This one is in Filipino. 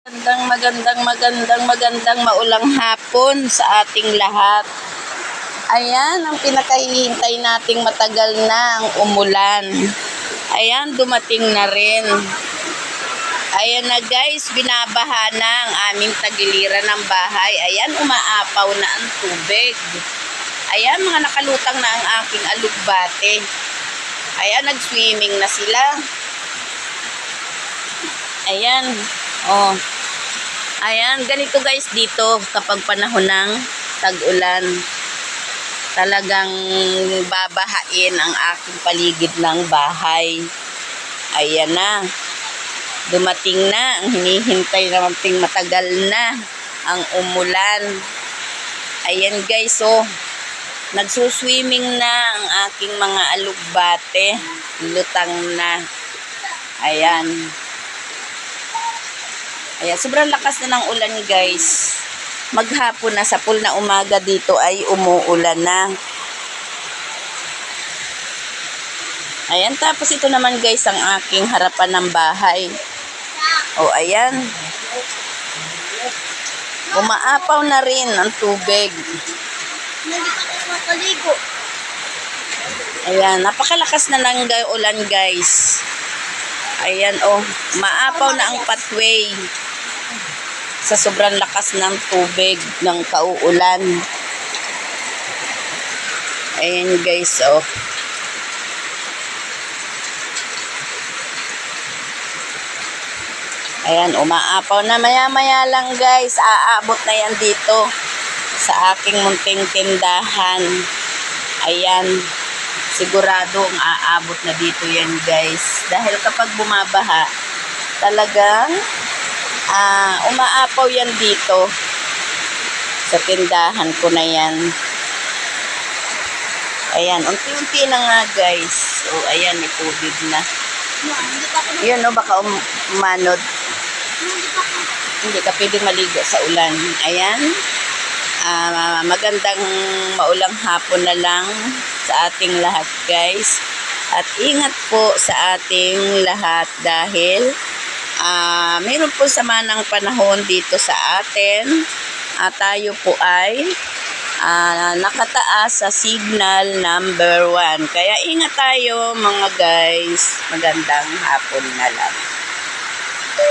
Magandang, magandang, magandang, magandang maulang hapon sa ating lahat. Ayan, ang pinakahihintay nating matagal na ang umulan. Ayan, dumating na rin. Ayan na guys, binabaha na ang aming tagiliran ng bahay. Ayan, umaapaw na ang tubig. Ayan, mga nakalutang na ang aking alugbate. Ayan, nag-swimming na sila. Ayan. Oh. Ayan, ganito guys dito kapag panahon ng tag-ulan. Talagang babahain ang aking paligid ng bahay. Ayan na. Dumating na. Ang hinihintay naman ting matagal na ang umulan. Ayan guys, oh. Nagsuswimming na ang aking mga alugbate. Lutang na. Ayan. Ayan, sobrang lakas na ng ulan guys. Maghapon na sa pool na umaga dito ay umuulan na. Ayan, tapos ito naman guys ang aking harapan ng bahay. O, ayan. Umaapaw na rin ang tubig. Ayan, napakalakas na ng ulan guys. Ayan oh, maapaw na ang pathway sa sobrang lakas ng tubig ng kauulan. Ayan guys oh. Ayan, umaapaw na maya-maya lang guys. Aabot na yan dito sa aking munting tindahan. Ayan, siguradong aabot na dito yan guys. Dahil kapag bumabaha, talagang ah, umaapaw yan dito sa tindahan ko na yan. Ayan, unti-unti na nga guys. O, ayan, may tubig na. Yun, no, baka um- umanod. hindi ka pwedeng maligo sa ulan. Ayan. Ah, magandang maulang hapon na lang sa ating lahat guys. At ingat po sa ating lahat dahil ah mayroon po sama ng panahon dito sa atin. At tayo po ay ah, nakataas sa signal number 1. Kaya ingat tayo mga guys. Magandang hapon na lang.